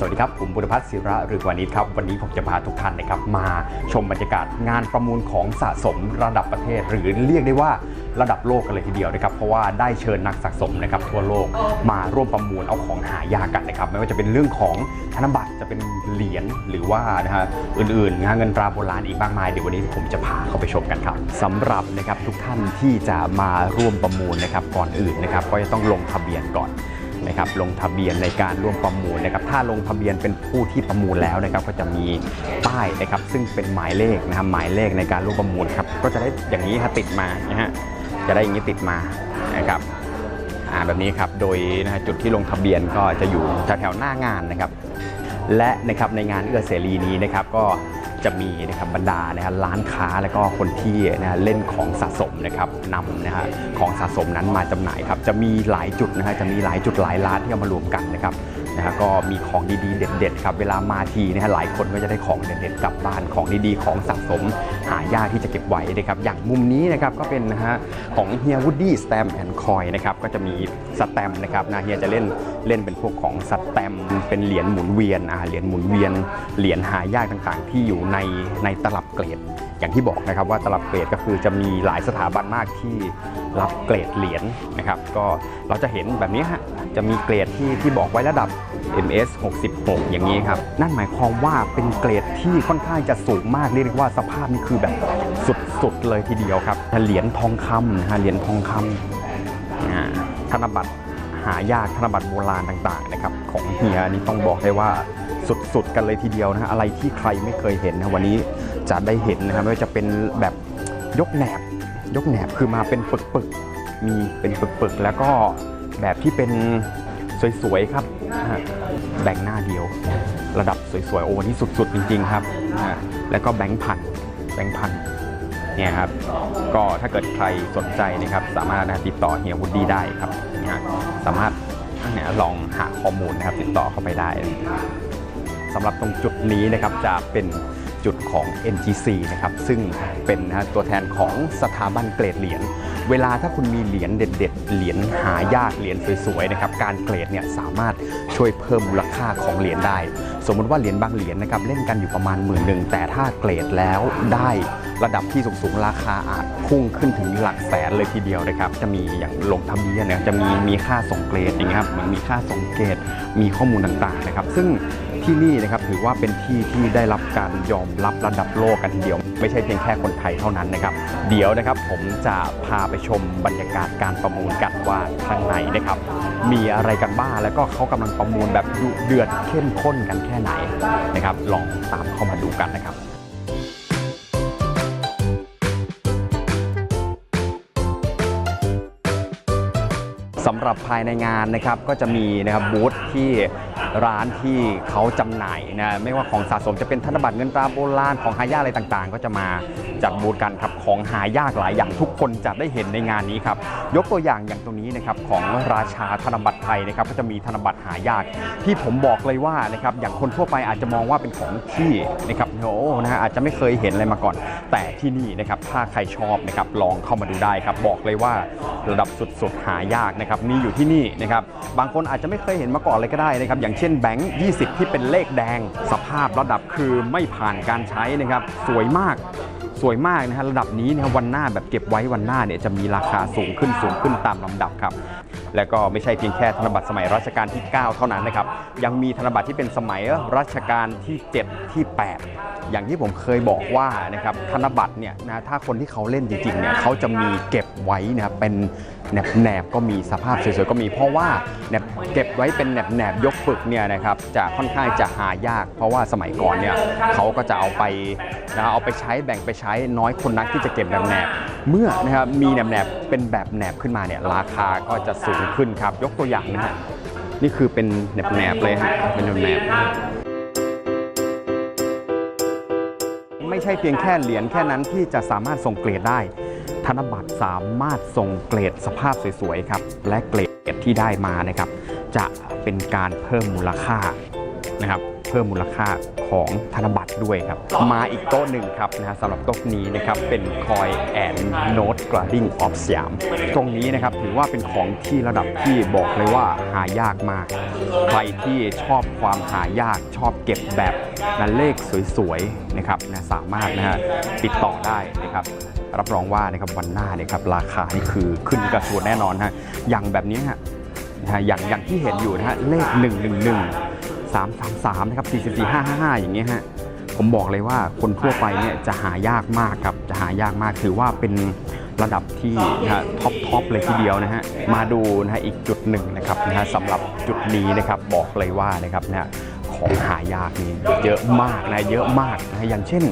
สวัสดีครับ ผมบุรพัฒน์ศิระหรือวานิชครับ วันนี้ผมจะพาทุกท่านนะครับ มาชมบรรยากาศงานประมูลของสะสมระดับประเทศ หรือเรียกได้ว่าระดับโลกกันเลยทีเดียวนะครับ เพราะว่าได้เชิญนักสะสมนะครับทั่วโลกมาร่วมประมูลเอาของหายากกันนะครับ ไม่ว่าจะเป็นเรื่องของธนบัตรจะเป็นเหรียญหรือว่านะฮะอื่นๆงานเงินตราโบราณอีกมากมายเดี๋ยววันนี้ผมจะพาเข้าไปชมกันครับสำหรับนะครับทุกท่านที่จะมาร่วมประมูลนะครับก่อนอื่นนะครับก็จะต้องลงทะเบียนก่อน นะครับลงทะเบียนในการร่วมประมูลนะครับถ้าลงทะเบียนเป็นผู้ที่ประมูลแล้วนะครับก็จะมีป้ายนะครับซึ่งเป็นหมายเลขนะครับหมายเลขในการร่วมประมูลครับก็จะได้อย่างนี้ครับติดมานะฮะจะได้อย่างนี้ติดมานะครับอ่าแบบนี้ครับโดยนะฮะจุดที่ลงทะเบียนก็จะอยู่แถวๆหน้างานนะครับและนะครับในงานเอื้อเสรีนี้นะครับก็ จะมีนะครับบรรดานะครับร้านค้าและก็คนที่นะเล่นของสะสมนะครับนำนะฮะของสะสมนั้นมาจำหน่ายครับจะมีหลายจุดนะฮะจะมีหลายจุดหลายร้านที่เอามารวมกันนะครับนะฮะก็มีของดีๆ เด็ดๆครับเวลามาทีนะฮะหลายคนก็จะได้ของเด็ดๆกลับบ้านของดีๆ ของสะสม หายากที่จะเก็บไว้นะครับอย่างมุมนี้นะครับก็เป็นนะฮะของเฮียวูดดี้สแตมแอนด์คอยนะครับก็จะมีสแตมป์นะครับนะเฮียจะเล่นเล่นเป็นพวกของสแตมป์ เป็นเหรียญหมุนเวียนอ่าเหรียญหมุนเวียนเหรียญหายากต่างๆ ที่อยู่ในในตลับเกรด อย่างที่บอกนะครับว่าตลับเกรดก็คือจะมีหลายสถาบันมากที่รับเกรดเหรียญนะครับก็เราจะเห็นแบบนี้ฮะจะมีเกรดที่ที่บอกไว้ระดับ MS 66 อย่างนี้ครับ นั่นหมายความว่าเป็นเกรดที่ค่อนข้างจะสูงมากเรียกว่าสภาพนี่คือแบบสุดๆเลยทีเดียวครับเหรียญทองคำนะฮะเหรียญทองคำอ่าธนบัตรหายากธนบัตรโบราณต่างๆนะครับของ เฮียนี่ต้องบอกได้ว่าสุดๆกันเลยทีเดียวนะฮะอะไรที่ใครไม่เคยเห็นนะวันนี้จะได้เห็นนะครับไม่ว่าจะเป็นแบบยกแหนบ ยกแหนบคือมาเป็นปึกๆมีเป็นปึกๆแล้วก็แบบที่เป็นสวยๆครับแบ่งหน้าเดียว ระดับสวยๆโอ้วันนี้สุดๆจริง ๆ ครับนะแล้วก็แบงค์พันแบงค์พันเนี่ยครับก็ถ้าเกิดใครสนใจนะครับสามารถนะติดต่อเฮียวูดดี้ได้ครับนะสามารถ เนี่ยลองหาข้อมูลนะครับติดต่อเข้าไปได้สำหรับตรงจุดนี้นะครับจะเป็นจุดของ NGC นะครับซึ่งเป็นนะตัวแทนของสถาบันเกรดเหรียญเวลาถ้าคุณมีเหรียญเด็ด ๆ เหรียญหายากเหรียญสวยๆนะครับการเกรดเนี่ยสามารถช่วยเพิ่มมูลค่าของเหรียญได้ สมมติว่าเหรียญบางเหรียญนะครับเล่นกันอยู่ประมาณหมื่นหนึ่งแต่ถ้าเกรดแล้วได้ระดับที่สูงๆราคาอาจพุ่งขึ้นถึงหลักแสนเลยทีเดียวนะครับจะมีอย่างลงทะเบียนเนี่ยจะมีมีค่าส่งเกรดอย่างเงี้ยครับมันมีค่าส่งเกรดมีข้อมูลต่างๆนะครับซึ่งที่นี่นะครับถือว่าเป็นที่ที่ได้รับการยอมรับระดับโลกกันทีเดียว ไม่ใช่เพียงแค่คนไทยเท่านั้นนะครับ เดี๋ยวนะครับผมจะพาไปชมบรรยากาศการประมูลกันว่าข้างในนะครับ มีอะไรกันบ้างแล้วก็เขากำลังประมูลแบบดุเดือดเข้มข้นกันแค่ไหนนะครับ ลองตามเข้ามาดูกันนะครับำหรับภายในงานนะครับก็จะมีนะครับบูธที่ร้านที่เขาจำหน่ายนะไม่ว่าของสะสมจะเป็นธนบัตรเงินตราโบราณของหายากอะไรต่างๆ ก็จะมาจัดบูธกันครับของหายากหลายอย่างทุกคนจะได้เห็นในงานนี้ครับยกตัวอย่างอย่างตรงนี้นะครับของราชาธนบัตรไทยนะครับก็จะมีธนบัตรหายาก ที่ผมบอกเลยว่านะครับอย่างคนทั่วไปอาจจะมองว่าเป็นของที่นะครับโอ้นะฮะอาจจะไม่เคยเห็นอะไรมาก่อน แต่ที่นี่นะครับถ้าใครชอบนะครับลองเข้ามาดูได้ครับบอกเลยว่าระดับสุดๆหายากนะครับมีอยู่ที่นี่นะครับบางคนอาจจะไม่เคยเห็นมาก่อนเลยก็ได้นะครับอย่างเช่นแบงค์20 ที่เป็นเลขแดง สภาพระดับคือไม่ผ่านการใช้นะครับสวยมากสวยมากนะฮะระดับนี้นะครับวันหน้าแบบเก็บไว้วันหน้าเนี่ยจะมีราคาสูงขึ้นสูงขึ้นตามลำดับครับแล้วก็ไม่ใช่เพียงแค่ธนบัตรสมัยรัชกาลที่ 9 เท่านั้นนะครับ ยังมีธนบัตรที่เป็นสมัยรัชกาลที่ 7 ที่ 8 อย่างที่ผมเคยบอกว่านะครับธนบัตรเนี่ยนะถ้าคนที่เขาเล่นจริงๆเนี่ยเขาจะมีเก็บไว้นะครับเป็นแหนบแหนบก็มีสภาพสวยๆก็มี เพราะว่าแหนบเก็บไว้เป็นแหนบแหนบยกปึกเนี่ยนะครับจะค่อนข้างจะหายาก เพราะว่าสมัยก่อนเนี่ยเขาก็จะเอาไปนะเอาไปใช้แบ่งไปใช้น้อยคนนักที่จะเก็บแหนบแหนบเมื่อนะครับมีแหนบแหนบเป็นแบบแหนบขึ้นมาเนี่ยราคาก็จะสูงขึ้นครับ ยกตัวอย่างนะฮะนี่คือเป็นแหนบแหนบๆเลยฮะเป็นแหนบแหนบไม่ใช่เพียงแค่เหรียญแค่นั้นที่จะสามารถส่งเกรดได้ ธนบัตรสามารถส่งเกรดสภาพสวยๆครับ และเกรดที่ได้มานะครับ จะเป็นการเพิ่มมูลค่านะครับ เพิ่มมูลค่าของธนบัตรด้วยครับ มาอีกโต๊ะหนึ่งครับนะฮะสำหรับโต๊ะนี้นะครับเป็นคอยแอนโน e กราดิ้งออฟสยามตรงนี้นะครับถือว่าเป็นของที่ระดับที่บอกเลยว่าหายากมาก ใครที่ชอบความหายากชอบเก็บแบบนั้นเลขสวยๆนะครับนะสามารถนะฮะติดต่อได้นะครับรับรองว่านะครับวันหน้าเนี่ยครับราคานี่คือขึ้นกระฉูดแน่นอนฮะอย่างแบบนี้ฮะนะฮะอย่างอย่างที่เห็นอยู่นะฮะเลข 1 3 3 3 นะครับ 4 4 5 5 5 อย่างเงี้ยฮะ ผมบอกเลยว่าคนทั่วไปเนี่ยจะหายากมากครับ จะหายากมาก ถือว่าเป็นระดับที่นะฮะท็อปท็อปเลยทีเดียวนะฮะ มาดูนะฮะอีกจุดหนึ่งนะครับนะฮะสำหรับจุดนี้นะครับบอกเลยว่านะครับนะฮะของหายากนี่เยอะมากนะเยอะมากนะอย่างเช่น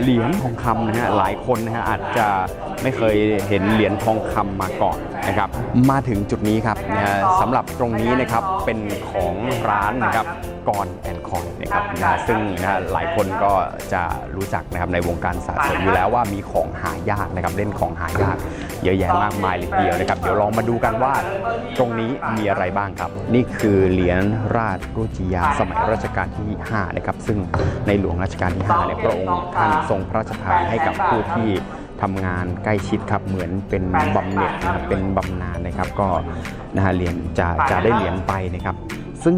เหรียญทองคำนะฮะหลายคนนะฮะอาจจะ ไม่เคยเห็นเหรียญทองคำมาก่อนนะครับมาถึงจุดนี้ครับนะฮะสำหรับตรงนี้นะครับเป็นของร้านนะครับกอนแอนคอนนะครับนะซึ่งนะฮะหลายคนก็จะรู้จักนะครับในวงการสะสมอยู่แล้วว่ามีของหายากนะครับเล่นของหายากเยอะแยะมากมายเลยทีเดียวนะครับ เดี๋ยวลองมาดูกันว่าตรงนี้มีอะไรบ้างครับ นี่คือเหรียญราชรุจิยาสมัยรัชกาลที่ 5 นะครับ ซึ่งในหลวงรัชกาลที่5เนี่ยพระองค์ท่านทรงพระราชทานให้กับผู้ที่ ทำงานใกล้ชิดครับเหมือนเป็นบำเหน็จนะครับเป็นบำนาญนะครับ ก็นะฮะเหรียญจะจะได้เหรียญไปนะครับ ซึ่ง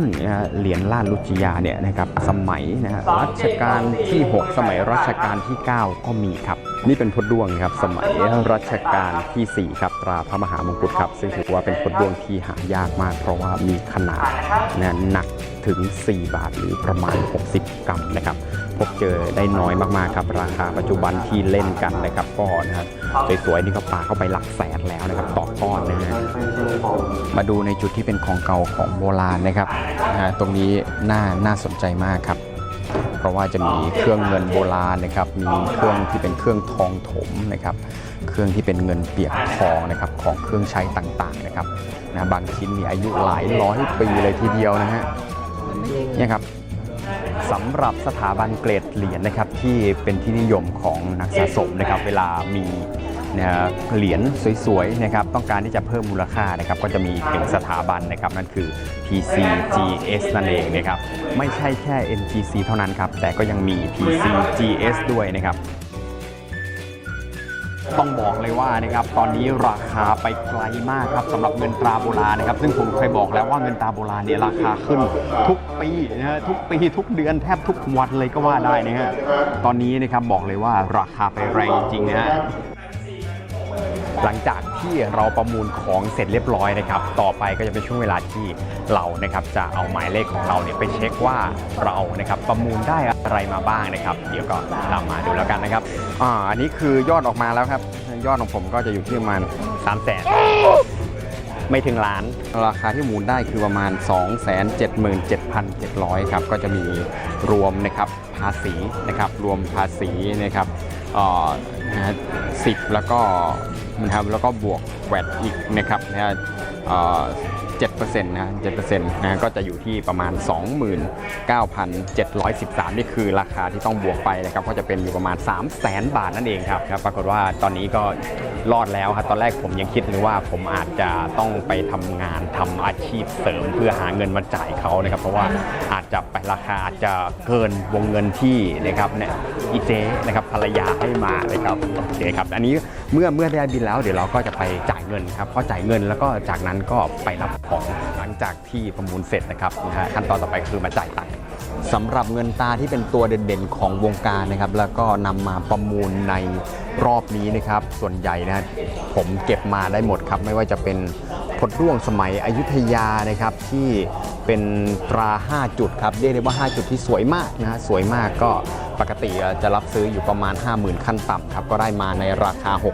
เหรียญราชรุจิยาเนี่ยนะครับสมัยนะฮะรัชกาลที่ 6 สมัยรัชกาลที่ 9 ก็มีครับ นี่เป็นพดด้วงครับสมัยรัชกาลที่ 4 ครับตราพระมหามงกุฎครับซึ่งถือว่าเป็นพดด้วงที่หายากมาก เพราะว่ามีขนาดนะหนักถึง 4 บาทหรือประมาณ 60 กรัมนะครับ พบเจอได้น้อยมากๆครับ ราคาปัจจุบันที่เล่นกันนะครับก็นะครับสวยๆนี่ก็ปาเข้าไปหลักแสนแล้วนะครับต่อก้อนนะฮะมาดูในจุดที่เป็นของเก่าของโบราณนะครับนะฮะตรงนี้น่าน่าสนใจมากครับ เพราะว่าจะมีเครื่องเงินโบราณนะครับ มีเครื่องที่เป็นเครื่องทองถมนะครับ เครื่องที่เป็นเงินเปียกทองนะครับของเครื่องใช้ต่างๆนะครับนะบางชิ้นมีอายุหลายร้อยปีเลยทีเดียวนะฮะเนี่ยครับ สำหรับสถาบันเกรดเหรียญนะครับที่เป็นที่นิยมของนักสะสมนะครับ เวลามีนะเหรียญสวยๆนะครับต้องการที่จะเพิ่มมูลค่านะครับก็จะมีหนึ่งสถาบันนะครับนั่นคือ PCGS นั่นเองนะครับไม่ใช่แค่ NGC เท่านั้นครับแต่ก็ยังมี PCGS ด้วยนะครับ ต้องบอกเลยว่านะครับตอนนี้ราคาไปไกลมากครับสำหรับเงินตราโบราณนะครับ ซึ่งผมเคยบอกแล้วว่าเงินตราโบราณเนี่ยราคาขึ้นทุกปีนะฮะทุกปีทุกเดือนแทบทุกวันเลยก็ว่าได้นะฮะตอนนี้นะครับบอกเลยว่าราคาไปแรงจริงๆนะฮะ หลังจากที่เราประมูลของเสร็จเรียบร้อยนะครับ ต่อไปก็จะเป็นช่วงเวลาที่เรานะครับจะเอาหมายเลขของเราเนี่ยไปเช็คว่าเรานะครับประมูลได้อะไรมาบ้างนะครับ เดี๋ยวก็ตามมาดูแล้วกันนะครับอ่าอันนี้คือยอดออกมาแล้วครับ ยอดของผมก็จะอยู่ที่ประมาณ3 0 0 0 0 0ไม่ถึงล้าน ราคาที่มุนได้คือประมาณ 277,700 ครับ ก็จะมีรวมนะครับภาษีนะครับ รวมภาษีนะครับอ่อนะฮะสิบแล้วก็ นะครับแล้วก็บวกแวดอีกนะครับนะฮะเจ็ดเปอร์เซ็นะ7%นะก็จะอยู่ที่ประมาณ 29,713 นี่คือราคาที่ต้องบวกไปนะครับก็จะเป็นอยู่ประมาณ 3 0 0แสนบาทนั่นเองครับครับปรากฏว่าตอนนี้ก็ รอดแล้วครับตอนแรกผมยังคิดเลยว่าผมอาจจะต้องไปทำงานทำอาชีพเสริมเพื่อหาเงินมาจ่ายเขานะครับเพราะว่าอาจจะไปราคาอาจจะเกินวงเงินที่นะครับเนี่ยอีเจนะครับภรรยาให้มานะครับโอเคครับอันนี้เมื่อเมื่อได้บินแล้วเดี๋ยวเราก็จะไปจ่ายเงินครับพอจ่ายเงินแล้วก็จากนั้นก็ไปรับของหลังจากที่ประมูลเสร็จนะครับนะฮะขั้นตอนต่อไปคือมาจ่ายตังค์ สำหรับเงินตาที่เป็นตัวเด่นๆของวงการนะครับ แล้วก็นำมาประมูลในรอบนี้นะครับ ส่วนใหญ่นะผมเก็บมาได้หมดครับ ไม่ว่าจะเป็น พดร่วงสมัยอยุธยานะครับที่เป็นตรา 5 จุดครับเรียกได้ว่า 5 จุดที่สวยมากนะฮะสวยมากก็ปกติจะรับซื้ออยู่ประมาณ 50,000 ขั้นต่ำครับก็ได้มาในราคา 62,000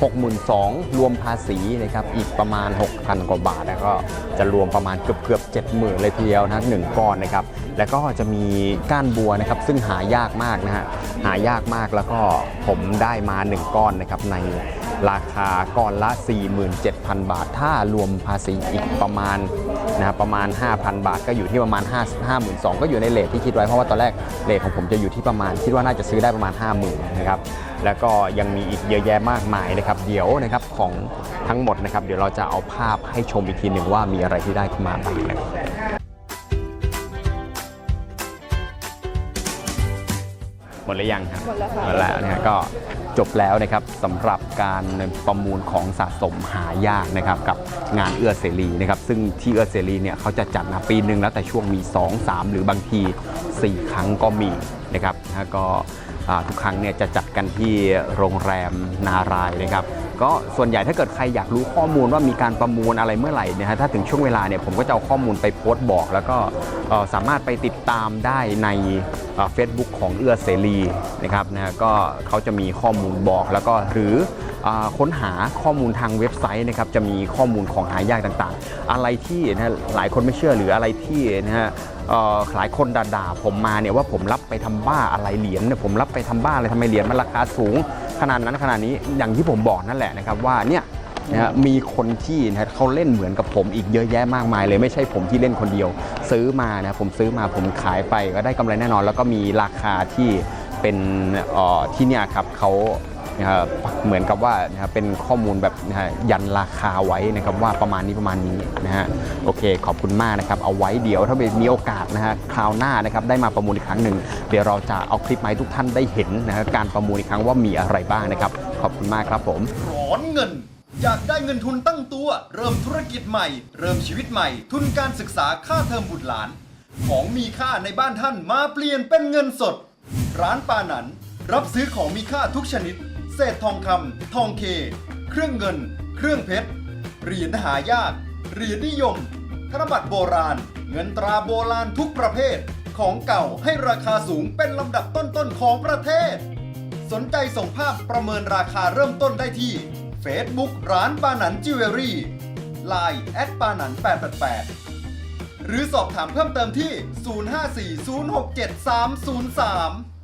62,000 รวมภาษีนะครับอีกประมาณ 6,000 กว่าบาท แล้วก็จะรวมประมาณเกือบเกือบ70,000 เลยทีเดียวนะหนึ่งก้อนนะครับ แล้วก็จะมีก้านบัวนะครับ ซึ่งหายากมากนะฮะหายากมากแล้วก็ผมได้มา 1 ก้อนนะครับใน ราคาก่อนละ 47,000 บาท ถ้ารวมภาษีอีกประมาณนะครับประมาณ 5,000 บาทก็อยู่ที่ประมาณ 5 5 2 0 0ก็อยู่ในเลทที่คิดไว้เพราะว่าตอนแรกเลทของผมจะอยู่ที่ประมาณ คิดว่าน่าจะซื้อได้ประมาณ 50,000นะครับแล้วก็ยังมีอีกเยอะแยะมากมายนะครับเดี๋ยวนะครับของทั้งหมดนะครับเดี๋ยวเราจะเอาภาพให้ชมอีกทีหนึ่งว่ามีอะไรที่ได้ขึ้นมาบ้างนะครับหมดหรือยังครับหมดแล้วค่ะหมดแล้วนะก็ จบแล้วนะครับสำหรับการประมูลของสะสมหายากนะครับกับงานเอื้อเสรีนะครับซึ่งที่เอื้อเสรีเนี่ยเขาจะจัดนะปีหนึ่งแล้วแต่ช่วงมี 2 3 หรือบางที 4 ครั้งก็มีนะครับนะก็ทุกครั้งเนี่ยจะจัดกันที่โรงแรมนารายนะครับ ก็ส่วนใหญ่ถ้าเกิดใครอยากรู้ข้อมูลว่ามีการประมูลอะไรเมื่อไหร่นะฮะถ้าถึงช่วงเวลาเนี่ยผมก็จะเอาข้อมูลไปโพสต์บอก แล้วก็สามารถไปติดตามได้ในเฟซบุ๊กของเอื้อเสรีนะครับนะฮะก็เขาจะมีข้อมูลบอกแล้วก็หรือ ค้นหาข้อมูลทางเว็บไซต์นะครับจะมีข้อมูลของหายากต่างๆ อะไรที่นะหลายคนไม่เชื่อหรืออะไรที่นะฮะหลายคนด่าๆผมมาเนี่ยว่าผมรับไปทำบ้าอะไรเหรียญเนี่ยผมรับไปทำบ้าอะไรทำไมเหรียญมันราคาสูง ขนาดนั้นขนาดนี้อย่างที่ผมบอกนั่นแหละนะครับว่าเนี่ยนะมีคนที่นะเขาเล่นเหมือนกับผมอีกเยอะแยะมากมายเลยไม่ใช่ผมที่เล่นคนเดียว ซื้อมานะผมซื้อมาผมขายไปก็ได้กำไรแน่นอน แล้วก็มีราคาที่เป็นที่เนี่ยครับเขา นะครับเหมือนกับว่านะครับเป็นข้อมูลแบบนะฮะยันราคาไว้นะครับว่าประมาณนี้ประมาณนี้นะฮะโอเค ขอบคุณมากนะครับเอาไว้เดี๋ยวถ้ามีโอกาสนะฮะคราวหน้านะครับได้มาประมูลอีกครั้งหนึ่งเดี๋ยวเราจะเอาคลิปมาให้ทุกท่านได้เห็นนะฮะการประมูลอีกครั้งว่ามีอะไรบ้างนะครับ ขอบคุณมากครับผม ร้อนเงิน อยากได้เงินทุนตั้งตัว เริ่มธุรกิจใหม่ เริ่มชีวิตใหม่ ทุนการศึกษาค่าเทอมบุตรหลาน ของมีค่าในบ้านท่านมาเปลี่ยนเป็นเงินสด ร้านปานัน รับซื้อของมีค่าทุกชนิด เศษทองคำทองเค เครื่องเงิน เครื่องเพชร เหรียญหายาก เหรียญนิยม ธนบัตรโบราณ เงินตราโบราณทุกประเภท ของเก่าให้ราคาสูงเป็นลำดับต้นๆของประเทศ สนใจส่งภาพประเมินราคาเริ่มต้นได้ที่ Facebook ร้านปานันจิวเวลรี่ Line แอดปานัน888 หรือสอบถามเพิ่มเติมที่ 054 067 303